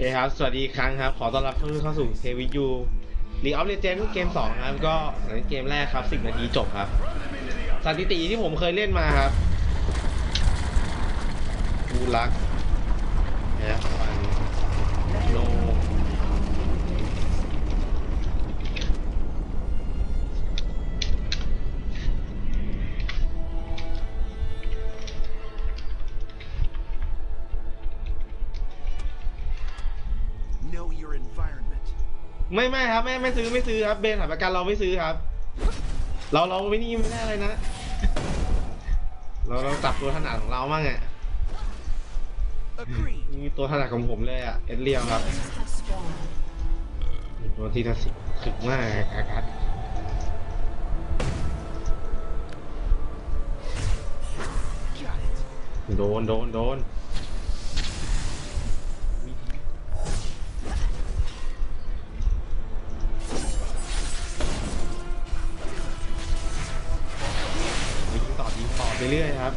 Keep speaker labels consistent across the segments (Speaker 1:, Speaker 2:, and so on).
Speaker 1: เคครับ สวัสดีอีกครั้งครับ ขอต้อนรับเข้าสู่เทวิยูรีออฟเลเจนด์เกม2ครับ ก็หลังเกมแรกครับ 10 นาทีจบครับ สถิติที่ผมเคยเล่นมาครับบูลัก ไม่ไม่ครับไม่ไม่ซื้อไม่ซื้อครับเบนสถาประกันเราไม่ซื้อครับ เราเราไม่นี่ไม่ได้อะไรนะเราเราจับตัวถนัดของเรามั่งอะ
Speaker 2: Agreed.
Speaker 1: มีตัวถนัดของผมเลยอะเอ็ดเรียวครับตัวที่ทัศถึกมากอากัด
Speaker 2: Got it.
Speaker 1: โดนโดนโดน เรื่อยครับ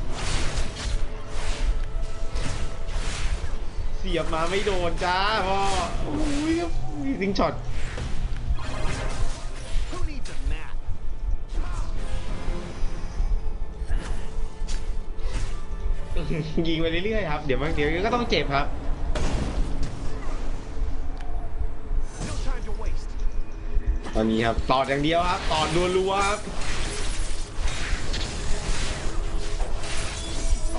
Speaker 1: เสียบมาไม่โดนจ้าพ่ออุ้ยยิงช็อต
Speaker 2: Who needs a map?
Speaker 1: ยิงไปเรื่อยๆครับ เดี๋ยวบางเดี๋ยวก็ต้องเจ็บครับ
Speaker 2: No time to waste.
Speaker 1: ตอนนี้ครับตอดอย่างเดียวครับตอดรัวๆครับ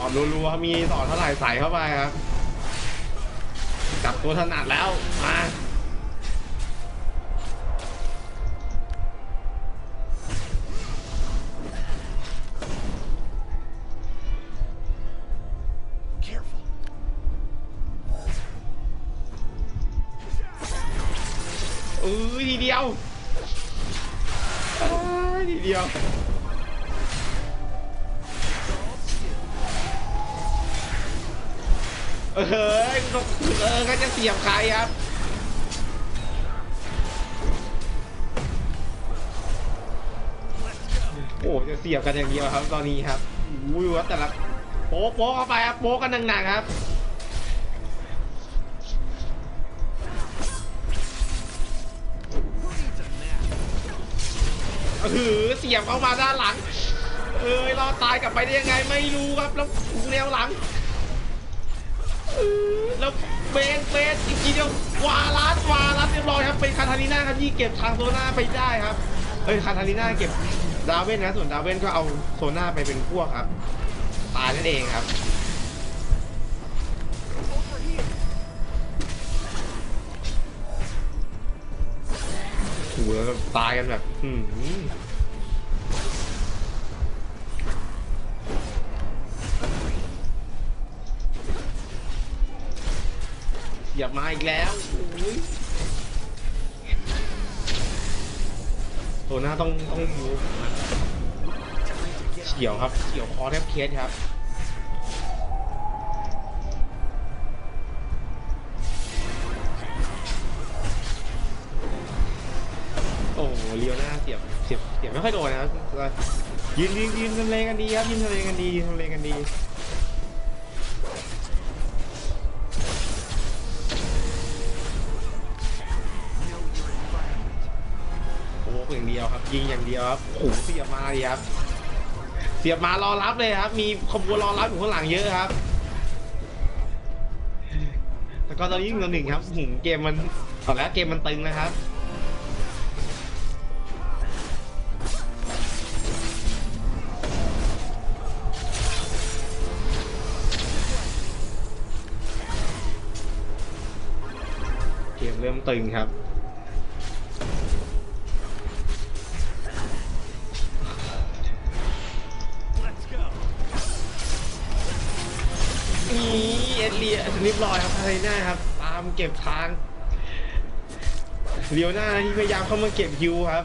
Speaker 1: อดรัวๆมีตอเท่าไหร่ใส่เข้าไปครับจับตัวถนัดแล้วมา เออเฮ้ยเออก็จะเสียบใครครับโอ้จะเสียบกันอย่างเดียวครับ ตอนนี้ครับอุ้ยว่าแต่ละโป๊ะโป๊ะเข้าไปครับโป๊ะกันหนักๆครับ
Speaker 2: Who needs a map?
Speaker 1: เออเสียบเข้ามาด้านหลัง เอ้ยรอตายกลับไปได้ยังไงไม่รู้ครับ แล้วถูแนวหลัง แล้วเบนเบนอีกทีเดียววาลัสวาลัสเรียบร้อยครับเป็นคาทาลิน่าครับที่เก็บทางโซน่าไปได้ครับเอ้ยคาทาลิน่าเก็บดาเวนนะส่วนดาเวนก็เอาโซน่าไปเป็นพวกครับตายนั่นเองครับ
Speaker 2: Over here.
Speaker 1: หัวตายกันแบบอืม อย่ามาอีกแล้วอุ๊ยโซน่าต้องต้องยูเฉียวครับเฉียวคอแทบเคสครับโอ้โหเลียวหน้าเสียบเสียบเสียบไม่ค่อยโดนนะครับยืนยืนยืนทำเลกันดีครับยืนทำเลกันดียืนทำเลกันดีียวครับ ยิงอย่างเดียวครับโอ้โหเสียบมาดีครับ เสียบมารอรับเลยครับ มีขบวนรอรับอยู่ข้างหลังเยอะครับ แต่ก็ตอนนี้หนึ่งต่อหนึ่งครับหืมเกมมันตอนแรกเกมมันตึงนะครับเกมเริ่มตึงครับ เอ็ดเลียเรียบร้อยครับไทยหน้าครับ ตามเก็บทางเลียวหน้าที่พยายามเข้ามาเก็บยูครับ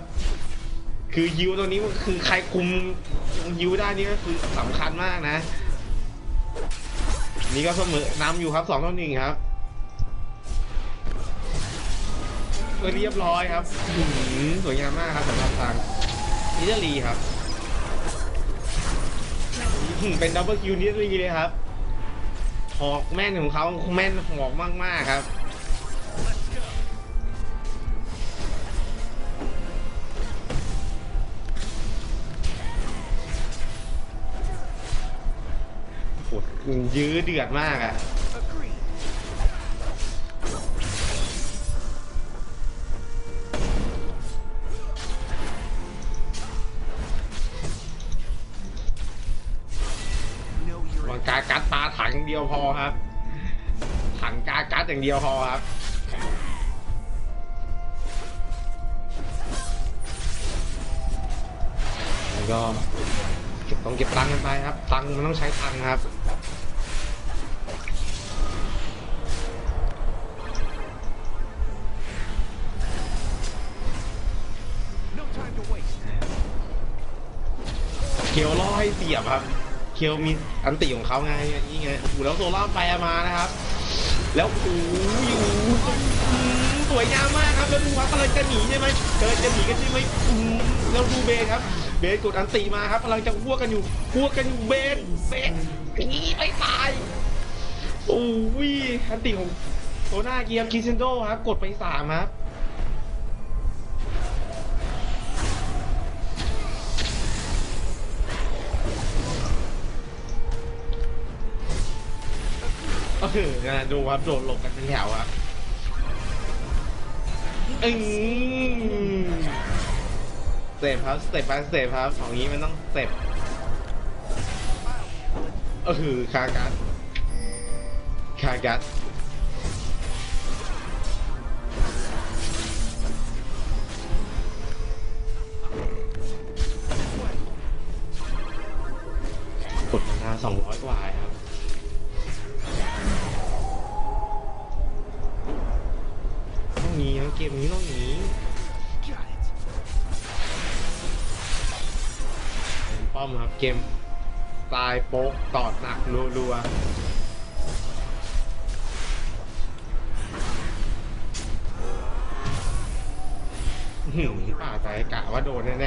Speaker 1: คือยูตัวนี้มันคือใครคุมยูได้นี่ก็คือสำคัญมากนะ นี่ก็เสมอนำอยู่ครับสองต่อหนึ่งครับเรียบร้อยครับสวยงามมากครับสำหรับทางนิเดอร์ลีครับ เป็นดับเบิลคิวนิเดอร์ลีเลยครับ หอกแม่นของเขาแม่นหอกมากมากครับโหยื้อเดือดมากอะ่ะ อย่างเดียวพอครับ แล้วก็เก็บต้องเก็บตังค์กันไปครับ ตังค์มันต้องใช้ตังค์ครับเคียวล่อให้เสียบครับ เคียวมีอันติของเขาไงนี่ไงอูแล้วโซล่าแปมานะครับ แล้วโอ้ยอยู่สวยงามมากครับแล้วดูว่ากำลังจะหนีใช่ไหมกำลังจะหนีกันใช่ไหมแล้วดูเบนครับ เบนกดอันติมาครับกำลังจะพัวกันอยู่พัวกันอยู่เบนเบนหนีไม่ตายโอ้ยอันติของโซน่าเกียร์คิเซนโดครับกดไปสามครับ นะดูครับโดดหลบกันเป็นแถวครับอืมเต็ปครับสเต็ปไปสเต็ปครับของนี้มันต้องสเต็ปเออคากัสคากัสกดมาสองร้อยกว่าครับ เกมตายโป๊กตอดหนักรัวๆหืมป่าใจกะว่าโดนแน่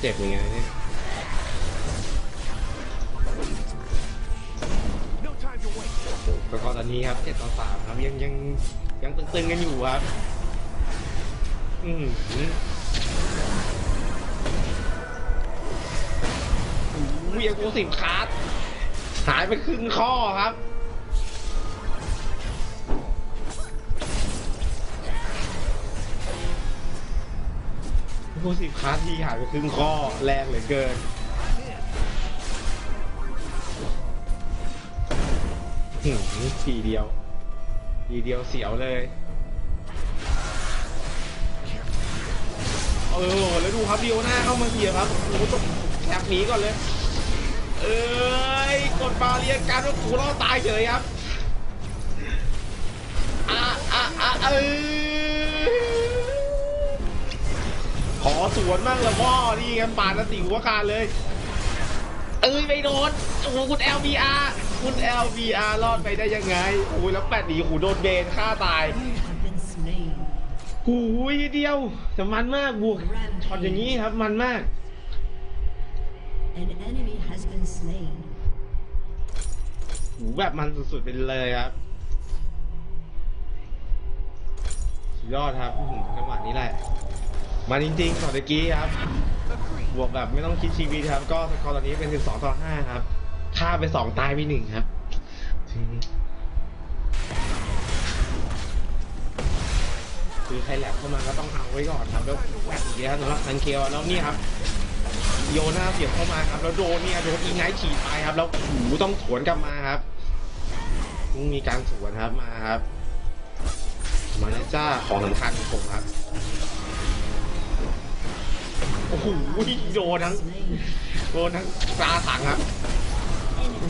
Speaker 1: เจ็บยังไงเนี่ยแล้วก็ตอนนี้ครับเจ็ดต่อสามครับยังยังยังตึงๆกันอยู่ครับ อืมอุ้ยเอ็กโคสิบคาร์ดหายไปครึ่งข้อครับ คสิบคาร์ดที่หายไปครึ่งข้อแรงเหลือเกิน หืมทีเดียว ทีเดียวเสียวเลย เออ แล้วดูครับเดียวหน้าเข้ามาเสียครับโอ้โหต้องแอบหนีก่อนเลย เอ้ย กดบาเรียการว่ากูรอดตายเฉยครับ อะอะอะเออ อสวนมั่งละพ่อนี่ไงปาดนติหัวคานเลยเอ้ยไม่โดนโอ้โหคุณ LBR คุณ LBR รอดไปได้ยังไงโอ้ยแล้วแปดหนีหูโดนเบนฆ่าตาย
Speaker 3: You have been slain.
Speaker 1: หูยเดียวแต่มันมากบวกช็อตอย่างนี้ครับมันมาก
Speaker 3: An enemy has been slain.
Speaker 1: หูแบบมันสุดๆไปเลยครับสุดยอดครับอื้อหือจังหวะนี้แหละ มันจริงๆต่อตะกี้ครับ บวกแบบไม่ต้องคิดชีวิตครับ ก็สกอร์ตอนนี้เป็น 12 ต่อ 5 ครับฆ่าไป 2 ตายไป1ครับคือใครแหลกเข้ามาก็ต้องเอาไว้ก่อนครับแล้วแหวกอีกแล้วสำหรับซันเคลแล้วนี่ครับ โยน่าเสียบเข้ามาครับ แล้วโดนเนี่ยโดนอีไนท์ฉีดไปครับ แล้วหูต้องสวนกลับมาครับต้องมีการสวนครับมาครับ มาแล้วจ้าของสำคัญของผมครับ อ้โหโยนทั้งโยนทั้งตาถังครับ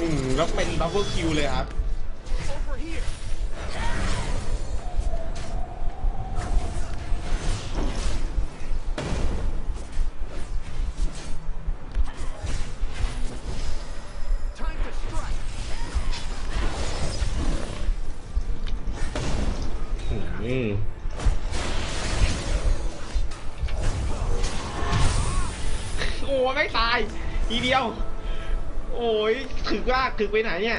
Speaker 1: อืมแล้วเป็นบับเบิลคิวเลยครับ ถึกว่าถึกไปไหนเนี่ย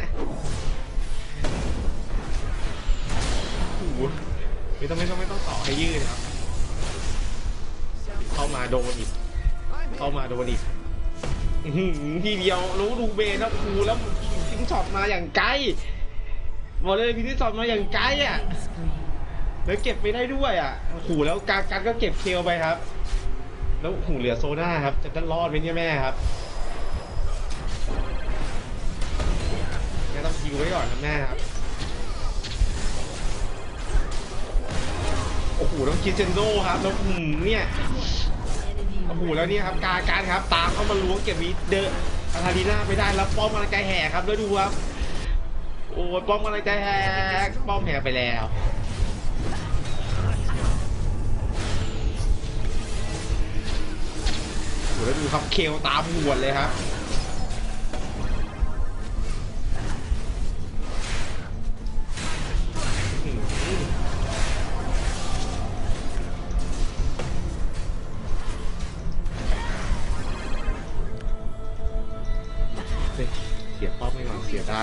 Speaker 1: โอ้โหไม่ต้องไม่ต้องไม่ต้องต่อให้ยืดนะครับ เข้ามาโดนอีก เข้ามาโดนอีกอื้อหือทีเดียวรู้ดูเบนแล้วครูแล้วทิ้งช็อตมาอย่างไกลบอกเลยพี่ที่ช็อตมาอย่างไกลอะ แล้วเก็บไปได้ด้วยอะโอ้โหแล้วการการก็เก็บเคลไปครับ แล้วโอ้โหูเหลือโซน่าครับ จะจะรอดไหมเนี่ยแม่ครับิวไว้ก่อนครับแม่ครับ โอ้โหต้องคิดเซนโดครับแล้วอืมเนี่ยโอ้โหแล้วเนี่ยครับการการครับ ตามเข้ามาล้วงเก็บวิเดอร์อาทารีน่าไม่ได้แล้วป้อมกำลังใจแหกครับแล้วดูครับโอ้ป้อมกำลังใจแหกป้อมแหกไปแล้วโอ้โหแล้วดูครับเคลตามหวดเลยครับ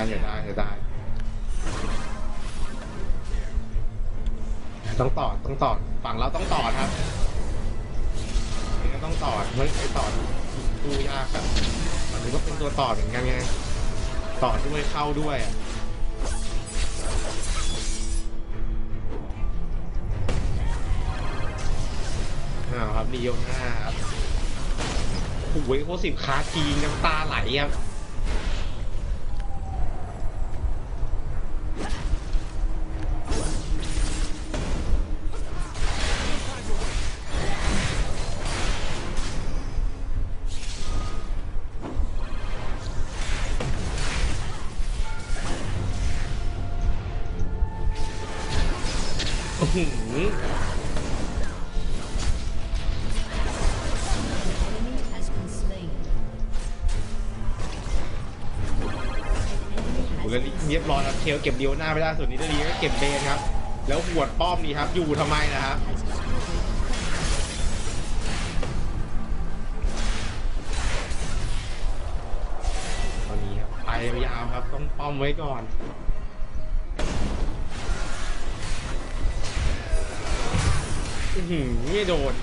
Speaker 1: อนเสียได้เสียได้ได้ ต้องต่อต้องต่อฝั่งเราต้องต่อครับนี่ก็ต้องต่อไม่ไอต่อดูยากครับมันก็เป็นตัวต่อเหมือนกันไงต่อด้วยเข้าด้วยอะอ้าวครับดีโอห้าครับโอ้โหโคสิบคาทีน้ำตาไหลครับ รอยบเทลเก็บเดียวหน้าไม่ได้ส่วนนี้ดีก็เก็บเบนครับ แล้วหวดป้อมนี่ครับ อยู่ทำไมนะครับตอนนี้ครับไปยาวครับต้องป้อมไว้ก่อนอือหือไม่โดน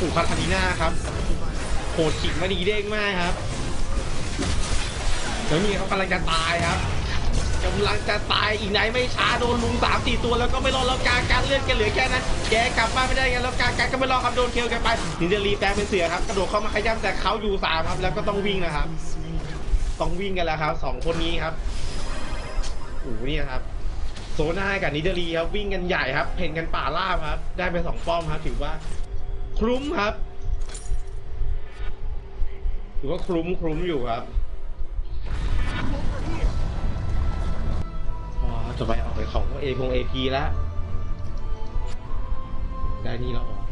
Speaker 1: ถูกคาทานีนาครับโหดขิงมาดีเด้งมากครับ แล้วนี่เขากำลังจะตายครับกำลังจะตายอีกไหนไม่ช้าโดนลุงสามสี่ตัวแล้วก็ไม่รอดแล้วการการเลื่อนแกเหลือแค่นั้นแกกลับบ้านไม่ได้ไงแล้วการการก็ไม่รอดครับโดนเคลแกไปนินเดรีแปลงเป็นเสือครับกระโดดเข้ามาขย้ำแต่เขาอยู่สามครับ แล้วก็ต้องวิ่งนะครับ ต้องวิ่งกันแล้วครับสองคนนี้ครับโอ้โหนี่ครับโซน่ากับนิเดรีครับวิ่งกันใหญ่ครับเพ่นกันป่าล่าครับ ได้ไปสองป้อมครับ ถือว่า คลุ้มครับถือว่าคลุ้มคลุ้มอยู่ครับ
Speaker 2: ต่
Speaker 1: อจะไปเอาไปของเอพงเอพีแล้วได้นี่แล้วเราอ
Speaker 2: อ
Speaker 1: ก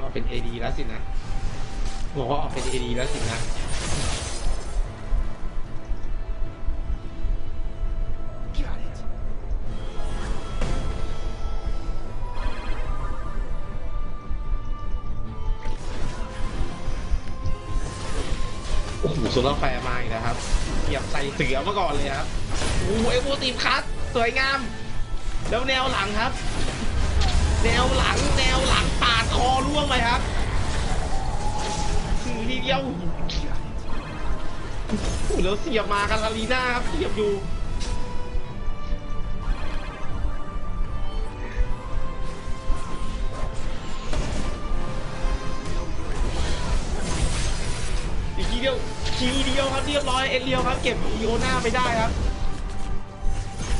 Speaker 1: เราเป็นเอดีแล้วสินะบอกว่าออกเป็นเอดีแล้วสินะ โอ้โหโซลาแฟร์มาอีกนะครับเหยียบใส่เสือมาก่อนเลยครับโอ้โหเอโวตีฟคัสสวยงาม แล้วแนวหลังครับ แนวหลังแนวหลังปาดคอร่วงไปครับคือทีเดียวอ้โหแล้วเสียบมากันลาลีน่าครับเสียบอยู่ เรียบร้อยเอ็นเรียวครับ เก็บอีโอน่าไปได้ครับ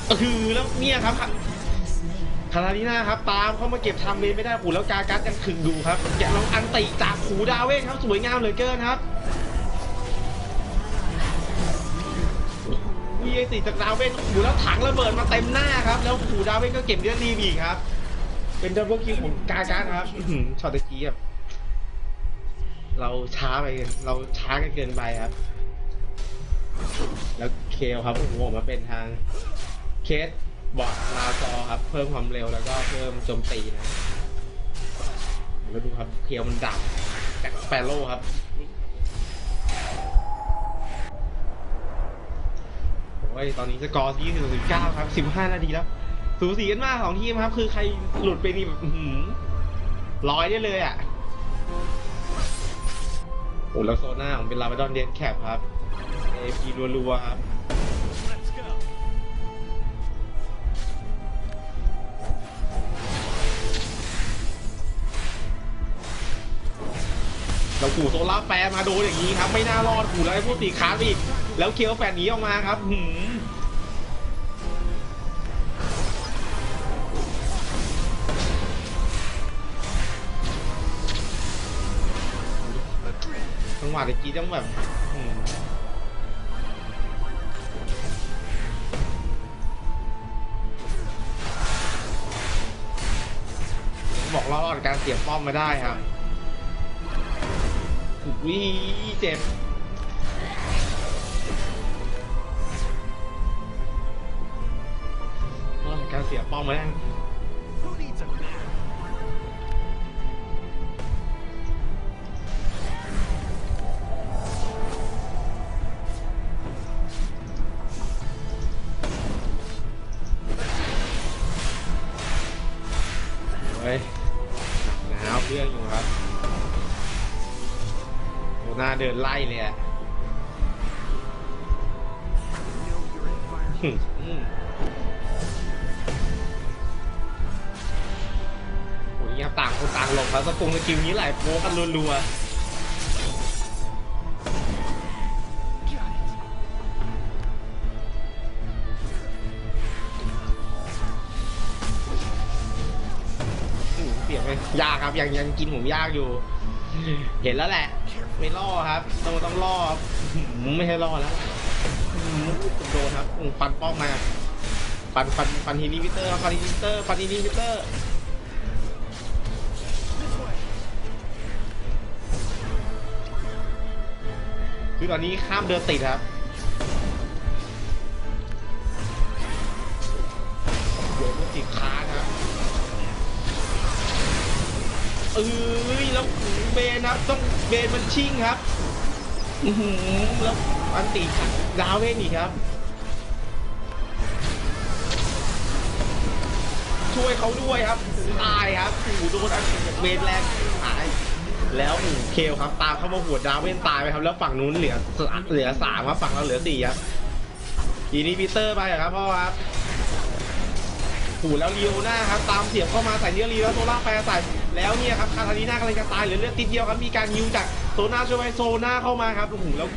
Speaker 1: ก็คือแล้วเนี่ยครับคาราลีน่าครับตามเข้ามาเก็บทำเลนไม่ได้ผูแล้วกากัสยังถึงดูครับแกลองอันติจากหูดาวเวทครับสวยงามเหลือเกินครับวีไอติจากดาวเวทหูแล้วถังระเบิดมาเต็มหน้าครับ แล้วหูดาวเวทก็เก็บเลือดรีบอีกครับ เป็นดับเบิลคิวของกากัสครับช็อตตะกี้แบบเราช้าไปกินเราช้ากันเกินไปครับ แล้วเคลครับโอ้โหออกมาเป็นทางเคสบอดลาซอครับ เพิ่มความเร็วแล้วก็เพิ่มโจมตีนะแล้วดูครับเคียวมันดับแจ็คสเปโร่ครับโอ้ยตอนนี้สกอร์ที่สิบเก้าครับสิบห้านาทีแล้ว สูสีกันมากของทีมครับ คือใครหลุดไปนี่แบบร้อยได้เลยอะโอ้แล้วโซน่าผมเป็นลาบาดอนเดนแคปครับ เอพีรัวๆครับ
Speaker 2: Let's go.
Speaker 1: เราขู่โซล่าแฟร์มาโดนอย่างนี้ครับ ไม่น่ารอดขู่แล้วไอ้พวกตีค้านไปอีก แล้วเคียวแฟนหนีออกมาครับหืมจังหวะตะกี้ต้องแบบ การเสียบป้อมมาได้ครับวิเจ็บการเสียบป้อมมาได้ เดินไล่เลยอะโอ้ยยังต่างคนต่างหลบครับสกุลสกิลนี้ไหลโป๊กันรัวๆเสียไปยากครับยังยังกินผมยากอยู่ เห็นแล้วแหละ ไม่ล่อครับต้องต้องล่อครับไม่ให้ล่อแล้วโดนครับอืมฟันป้องมาฟันฟันฟันฮีนิมิเตอร์ฟันฮีนิมิเตอร์ฟันฮีนิมิเตอร์คือตอนนี้ข้ามเดินติดครับโดนติดค้างครับเอ้ยแล้ว เบนครับต้องเบนมันชิ่งครับอือหือแล้วอันติดาวเวนอีกครับช่วยเขาด้วยครับตายครับโอ้โหโดนอันติเบนแรงหายแล้วเคลครับตามเข้ามาหัวดาวเวนตายไปครับ แล้วฝั่งนู้นเหลือเหลือสามครับฝั่งเราเหลือสี่ครับทีนี้ปีเตอร์ไปครับพ่อครับ โอ้โหแล้วเลียวหน้าครับตามเสียบเข้ามาใส่เนื้อรีแล้วโซล่าแฟร์ใส่แล้วเนี่ยครับคาทาลีน่ากำลังจะตายเหลือเลือดติดเดียวครับมีการยิวจากโซน่าช่วยไว้โซน่าเข้ามาครับโอ้โหแล้ว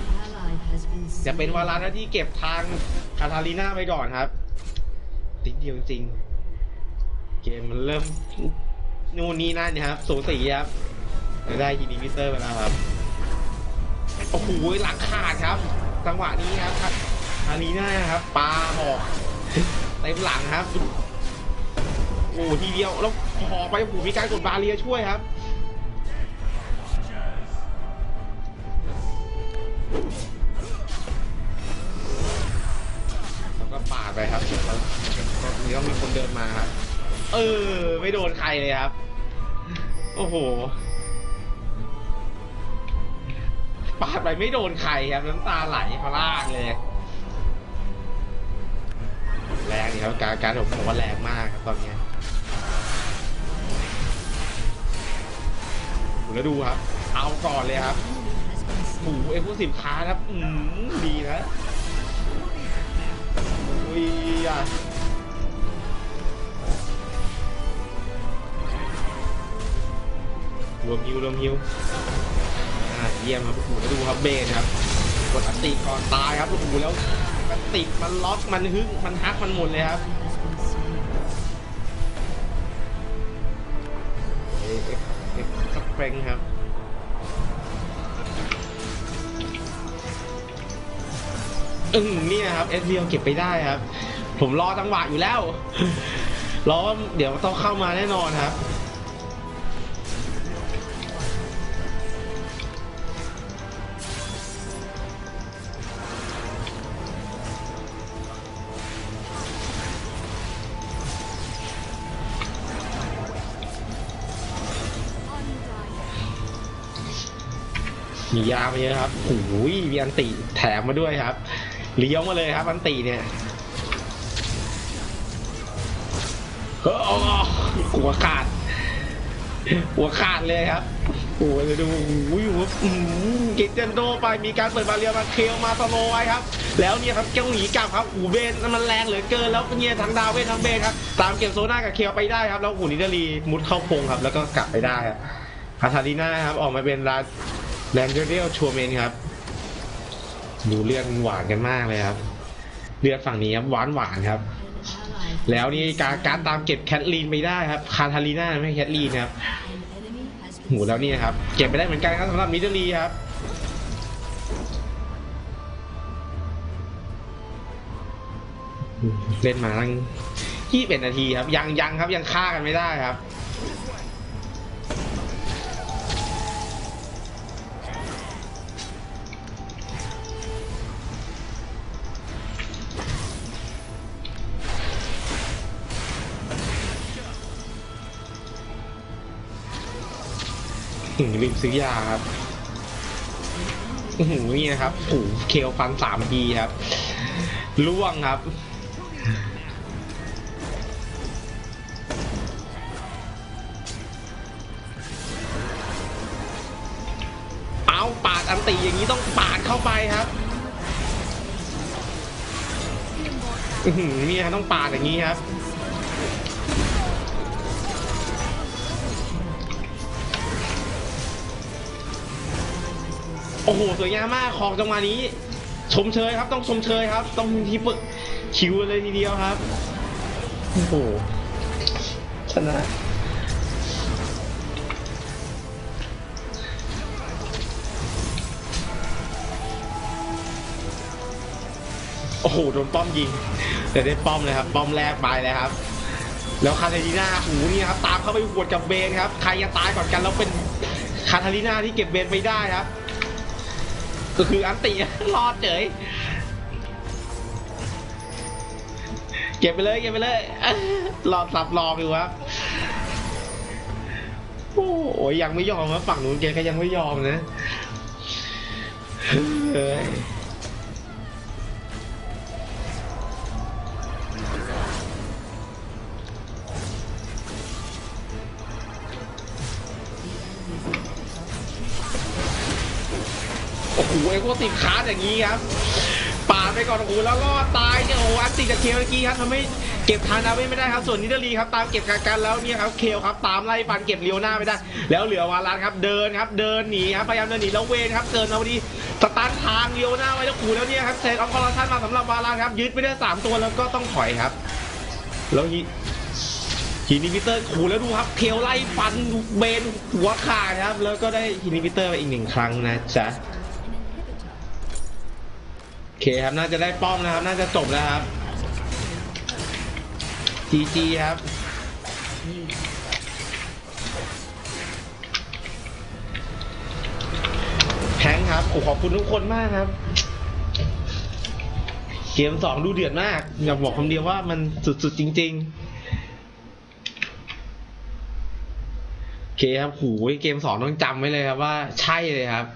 Speaker 1: จะเป็นวาระหน้าที่เก็บทางคาทาลีน่าไปก่อนครับ ติดเดียวจริง เกมมันเริ่มนู่นนี่นั่นนะครับสูสีครับได้ฮินิมิเตอร์ไปแล้วครับโอ้โหหลังขาดครับ จังหวะนี้ครับคาทาลีน่าครับปาหอกเต็มหลังครับ โอ้โหทีเดียวแล้วหอไปโอ้มีการกดบาเรียช่วยครับแล้วก็ปาดไปครับแล้วก็มีต้องมีคนเดินมาครับ เออ ไม่โดนใครเลยครับ โอ้โหปาดไปไม่โดนใครครับน้ำตาไหลพลากเลยแรงนี่ครับการการผมผมว่าแรงมากครับตอนเนี้ แล้วดูครับ เอาก่อนเลยครับหมูเอ็กซ์คลูซีฟค้าครับ อืมดีนะอุ้ยอะรวมฮิวรวมฮิวอ่าเยี่ยมครับโอ้โหแล้วดูครับเบนครับ กดอันติก่อนตายครับโอ้โหแล้วมันติมันล็อกมันฮึกมันฮักมันหมดเลยครับ เฟรงครับอึ้งนี่นะครับเอสเเก็บไปได้ครับ ผมรอจังหวะอยู่แล้วรอว่าเดี๋ยวต้องเข้ามาแน่นอนครับ มียามาเยอะครับโอ้ยมีอันติแถมมาด้วยครับ เลี้ยวมาเลยครับ อันติเนี่ยเฮ้อหัวขาดหัวขาดเลยครับโอ้ยดูอุ้ยอื้อหือกิจเจนโดไปมีการเปิดบาเรียมาเคลมาสโลไว้ครับ แล้วเนี่ยครับเจ้าหนีกลับครับอูเบนมันแรงเหลือเกินแล้วเนี่ยทั้งดาวเวนทั้งเบนครับตามเก็บโซน่ากับเคลไปได้ครับแล้วหูนิดาลีมุดเข้าพงครับ แล้วก็กลับไปได้ครับคาทาลีน่าครับออกมาเป็นรา แลนเดอร์เรียลชัวเมนครับ ดูเลือดหวานกันมากเลยครับ เลือดฝั่งนี้ครับหวานหวานครับ แล้วนี่การการตามเก็บแคทลีนไปได้ครับ คาทาลีน่าไม่แคทลีนครับ
Speaker 3: an enemy has
Speaker 1: หูแล้วนี่ครับ เก็บไปได้เหมือนกันครับสำหรับมิดเดิลลีครับเล่นมาตั้งยี่เป็นนาทีครับ ยังยังครับยังฆ่ากันไม่ได้ครับ ถึงลืมซื้อยาครับอื้อหือนี่นะครับโอ้เคลฟันสามทีครับล่วงครับเอาปาดอันติอย่างนี้ต้องปาดเข้าไปครับอื้อหือนี่ครับต้องปาดอย่างนี้ครับ โอ้โหสวยงามมากของจังหวะนี้ ชมเชยครับ ต้องชมเชยครับ ต้องทีปึกคิวเลยทีเดียวครับโอ้โหชนะโอ้โหโดนป้อมยิงแต่ได้ป้อมเลยครับป้อมแรกไปเลยครับ แล้วคาทาลิน่าหูนี่ครับตามเข้าไปหวดกับเบนครับใครจะตายก่อนกันแล้วเป็นคาทาลิน่าที่เก็บเบนไปได้ครับ ก็คืออันติรอดเฉยเก็บไปเลยเก็บไปเลยรอสับรออยู่ครับโอ้ยยังไม่ยอมครับฝั่งนู้นแกก็ยังไม่ยอมนะ อ้โหไอ้พวกติดคาร์ดอย่างนี้ครับปาดไปก่อนโอ้โหแล้วก็ตายเนี่ยโอ้โหอันติจากเคลเมื่อกี้ครับทำให้เก็บทานาเว่ไม่ได้ครับ ส่วนนิดลีครับตามเก็บกันกันแล้วเนี่ยครับเคลครับตามไล่ฟันเก็บเลียวหน้าไม่ได้ แล้วเหลือวาลานครับเดินครับเดินหนีครับพยายามเดินหนีแล้วเวนครับเกินมาพอดีสตาร์ททางเลียวหน้าไว้แล้วขู่แล้วเนี่ยครับเซตออฟคอร์ชันมาสำหรับวาลานครับยึดไปได้สามตัวแล้วก็ต้องถอยครับ แล้วฮีฮินิพิเตอร์ขู่แล้วดูครับเคลไล่ฟันเบนหัวขาดครับ แล้วก็ได้ฮินิพิเตอร์ไปอีกหนึ่งครั้งนะจ๊ะ เคครับน่าจะได้ป้อมนะครับ น่าจะจบแล้วครับ GG ครับแพงครับโอ้ขอบคุณทุกคนมากครับ เกมสองดูเดือดมาก อยากบอกคำเดียวว่ามันสุดๆจริง ๆ โอเคครับหูเกมสองต้องจำไว้เลยครับว่าใช่เลยครับ